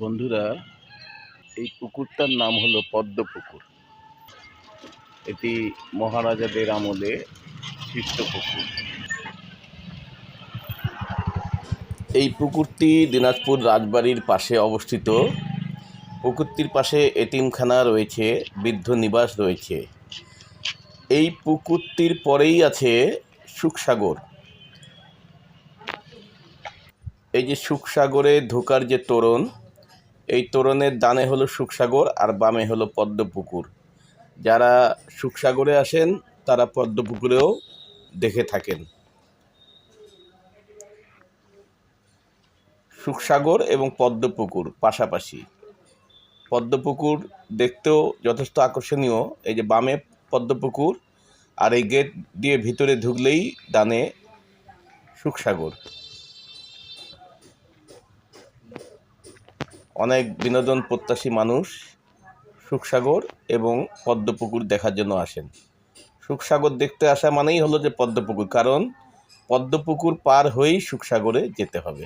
বন্ধুরা, এই পুকুরটার নাম হলো পদ্ম পুকুর এটি মহারাজাদের আমলে সৃষ্ট পুকুর। এই পুকুরটি দিনাজপুর রাজবাড়ির পাশে অবস্থিত। পুকুরটির পাশে এতিমখানা রয়েছে, বৃদ্ধ নিবাস রয়েছে। এই পুকুরটির পরেই আছে সুখসাগর। এই যে সুখসাগরে ঢোকার যে তোরণ এই তোরণের ডানে হলো সুখসাগর আর বামে হলো পদ্মপুকুর। যারা সুখসাগরে আসেন, তারা পদ্মপুকুরেও দেখে থাকেন। সুখসাগর এবং পদ্মপুকুর পাশাপাশি। পদ্মপুকুর দেখতেও যথেষ্ট আকর্ষণীয়। এই যে বামে পদ্মপুকুর আর এই গেট দিয়ে ভিতরে ঢুকলেই ডানে সুখসাগর। অনেক বিনোদন প্রত্যাশী মানুষ সুখসাগর এবং পদ্মপুকুর দেখার জন্য আসেন। সুখসাগর দেখতে আসা মানেই হলো যে পদ্মপুকুর, কারণ পদ্মপুকুর পার হয়েই সুখসাগরে যেতে হবে।